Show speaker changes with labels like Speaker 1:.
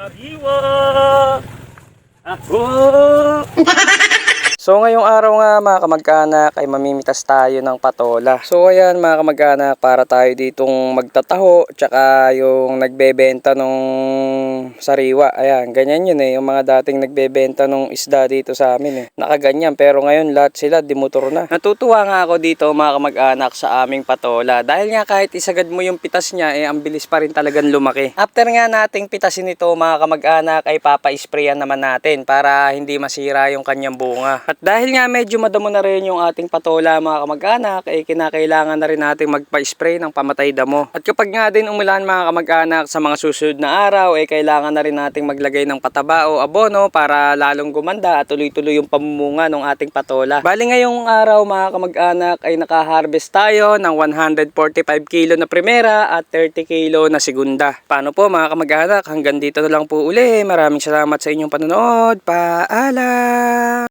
Speaker 1: Ariwa! Ako!
Speaker 2: So ngayong araw nga mga kamag-anak ay mamimitas tayo ng patola. So ayan mga kamag-anak para tayo ditong magtataho tsaka yung nagbebenta nung sariwa. Ayan ganyan yun eh yung mga dating nagbebenta nung isda dito sa amin eh. Nakaganyan pero ngayon lahat sila dimotor na. Natutuwa nga ako dito mga kamag-anak sa aming patola. Dahil nga kahit isagad mo yung pitas niya eh ang bilis pa rin talagang lumaki. After nga nating pitasin ito mga kamag-anak ay papa-sprayan naman natin para hindi masira yung kanyang bunga. At dahil nga medyo madamo na rin yung ating patola mga kamag-anak, ay kinakailangan na rin natin magpa-spray ng pamatay damo. At kapag nga din umulan mga kamag-anak sa mga susunod na araw, ay kailangan na rin nating maglagay ng pataba o abono para lalong gumanda at tuloy-tuloy yung pamumunga ng ating patola. Bali ngayong araw mga kamag-anak ay nakaharvest tayo ng 145 kilo na primera at 30 kilo na segunda. Paano po mga kamag-anak? Hanggang dito na lang po uli. Maraming salamat sa inyong panonood. Paalam!